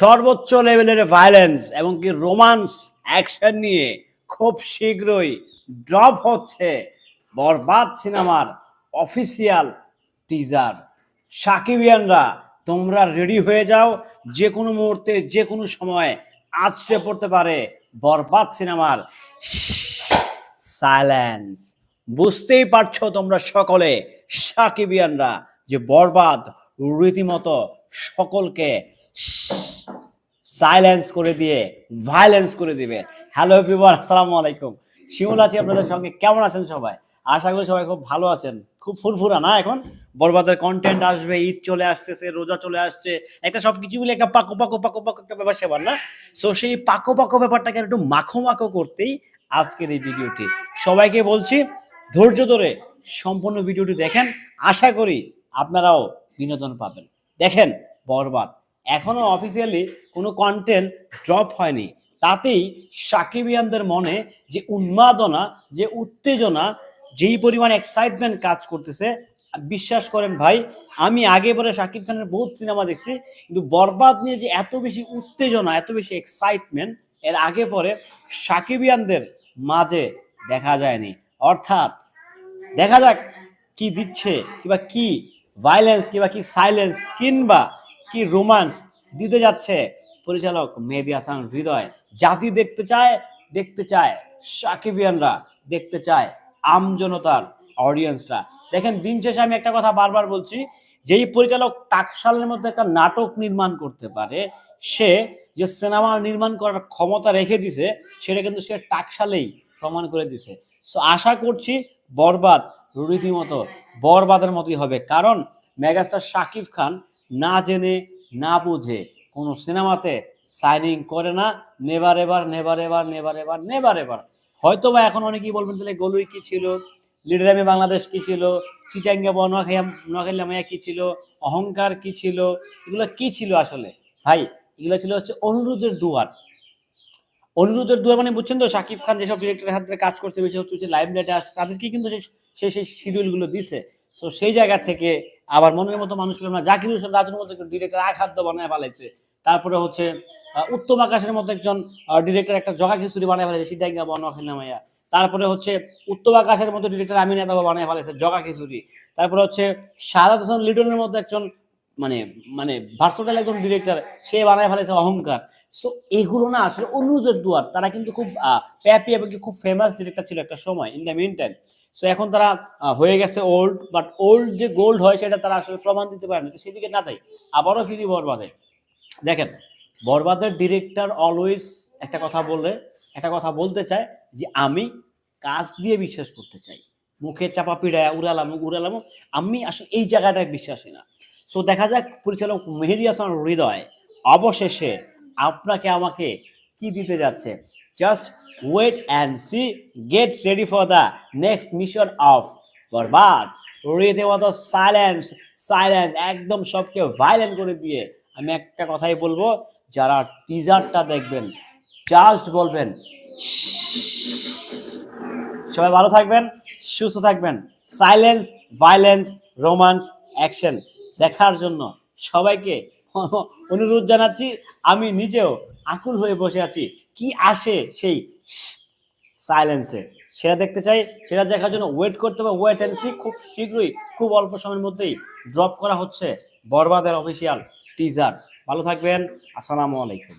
সর্বোচ্চ লেভেলের ভায়োলেন্স এবং কি রোমান্স অ্যাকশন নিয়ে খুব শীঘ্রই ড্রপ হচ্ছে বরবাদ সিনেমার অফিসিয়াল টিজার সাকিবিয়ানরা, তোমরা রেডি হয়ে যাও যে কোনো মুহূর্তে যে কোনো সময় আছড়ে পড়তে পারে বরবাদ সিনেমার সাইলেন্স বুঝতেই পারছ তোমরা সকলে, সাকিবিয়ানরা, যে বরবাদ রীতিমতো সকলকে সাইলেন্স করে দিয়ে ভায়োলেন্স করে দিবে। হ্যালো এভরিওয়ান আসসালামু আলাইকুম। শিমুল আছি আপনাদের সঙ্গে। কেমন আছেন সবাই? আশা করি সবাই খুব ভালো আছেন। খুব ফুরফুরা না এখন? বরবাদের কন্টেন্ট আসবে, ঈদ চলে আসতেছে, রোজা চলে আসছে। একটা সব কিছু মিলে একটা পাকো পাকো পাকো পাকো একটা ব্যাপার সেবার না? সো সেই পাকো পাকো ব্যাপারটাকে একটু মাখো মাখো করতেই আজকের এই ভিডিওটি। সবাইকে বলছি, ধৈর্য ধরে সম্পূর্ণ ভিডিওটি দেখেন। আশা করি আপনারাও বিনোদন পাবেন। দেখেন, বরবাদ। এখনও অফিসিয়ালি কোনো কন্টেন্ট ড্রপ হয়নি। তাতেই সাকিবিয়ানদের মনে যে উন্মাদনা, যে উত্তেজনা, যেই পরিমাণ এক্সাইটমেন্ট কাজ করতেছে বিশ্বাস করেন ভাই, আমি আগে পরে শাকিব খানের বহুত সিনেমা দেখছি, কিন্তু বরবাদ নিয়ে যে এত বেশি উত্তেজনা, এত বেশি এক্সাইটমেন্ট এর আগে পরে সাকিবিয়ানদের মাঝে দেখা যায়নি। অর্থাৎ দেখা যাক কি দিচ্ছে, কিংবা কি ভাইলেন্স কিংবা কি সাইলেন্স কিংবা কি রোমান্স দিতে যাচ্ছে? পরিচালক মেহেদি হাসান হৃদয় জাতি দেখতে চায় দেখতে চায় সাকিবিয়ানরা, দেখতে চায় আমজনতার অডিয়েন্সরা দেখেন, দিন শেষে আমি একটা কথা বারবার বলছি, যেই পরিচালক টাকশালের মধ্যে একটা নাটক নির্মাণ করতে পারে, সে যে সিনেমা নির্মাণ করার ক্ষমতা রেখে দিছে, সেটা কিন্তু সে টাকশালেই প্রমাণ করে দিছে। সো আশা করছি বরবাদ রীতিমতো বরবাদের মতোই হবে। কারণ মেগাস্টার শাকিব খান না জেনে, না বুঝে কোনো সিনেমাতে সাইনিং করে না নেবার এবার নেবার এবার নেবার এবার নেবার এবার হয়তো বা এখন অনেকেই বলবেন, তাহলে গলুই কি ছিল? লিডার আমি বাংলাদেশ কি ছিল? চিটাঙ্গে বনোয়াখাইয়া নোয়াখাইলা মাইয়া কি ছিল? অহংকার কি ছিল? এগুলো কি ছিল আসলে? ভাই, এগুলো ছিল হচ্ছে অনুরোধের দুয়ার। অনুরোধের দুয়ার মানে বুঝছেন তো, শাকিব খান যেসব ডিরেক্টরের হাতে কাজ করতে বেশি হচ্ছে লাইভ আসছে তাদেরকে কিন্তু সেই সেই শিডিউলগুলো দিছে। সো সেই জায়গা থেকে আবার মনের মতো মানুষ পেলাম না। জাকির হোসেন রাজুর মতো ডিরেক্টর আখাদ্য বানায় ফেলাইছে। তারপরে হচ্ছে উত্তম আকাশের মতো একজন ডিরেক্টর একটা জগা খিচুড়ি বানায় ফেলেছে সিদ্ধাঙ্গা বনোয়াখিনা মাইয়া। তারপরে হচ্ছে, উত্তম আকাশের মতো ডিরেক্টর আমিনা নেতা বানায় ফেলেছে জগা খিচুড়ি। তারপরে হচ্ছে শাহাদ হাসান লিটনের মতো একজন মানে মানে ভার্সোটাল একজন ডিরেক্টর সে বানায় ফেলেছে অহংকার। সো এগুলো না আসলে অনুরোধের দুয়ার। তারা কিন্তু খুব প্যাপি এবং খুব ফেমাস ডিরেক্টর ছিল একটা সময় in the mean time so এখন তারা হয়ে গেছে ওল্ড বাট ওল্ড যে গোল্ড হয়, সেটা তারা আসলে প্রমাণ দিতে পারে না তো সেদিকে না যাই, আবারও ফিরি বরবাদে। দেখেন, বরবাদের ডিরেক্টর অলওয়েজ একটা কথা বললে একটা কথা বলতে চায় যে, আমি কাজ দিয়ে বিশ্বাস করতে চাই। মুখে চাপা পিড়ায়, উড়ালাম উড়ালাম, আমি আসলে এই জায়গাটায় বিশ্বাসী না। সো দেখা যাক, পরিচালক মেহেদি হাসান হৃদয় অবশেষে আপনাকে আমাকে কি দিতে যাচ্ছে? Just wait and see get ready for the next mission of Borbaad. রীতিমতো সাইলেন্স সাইলেন্স একদম সবকে ভাইলেন্ট করে দিয়ে আমি একটা কথাই বলব, যারা টিজারটা দেখবেন জাস্ট বলবেন সবাই ভালো থাকবেন সুস্থ থাকবেন সাইলেন্স ভাইলেন্স রোমান্স অ্যাকশন দেখার জন্য সবাইকে অনুরোধ জানাচ্ছি, আমি নিজেও আকুল হয়ে বসে আছি। কি আসে সেই সাইলেন্সে সেটা দেখতে চাই, সেটা দেখার জন্য ওয়েট করতে হবে ওয়েট অ্যান্ড সি খুব শীঘ্রই, খুব অল্প সময়ের মধ্যেই ড্রপ করা হচ্ছে বরবাদের অফিসিয়াল টিজার ভালো থাকবেন, আসসালামু আলাইকুম।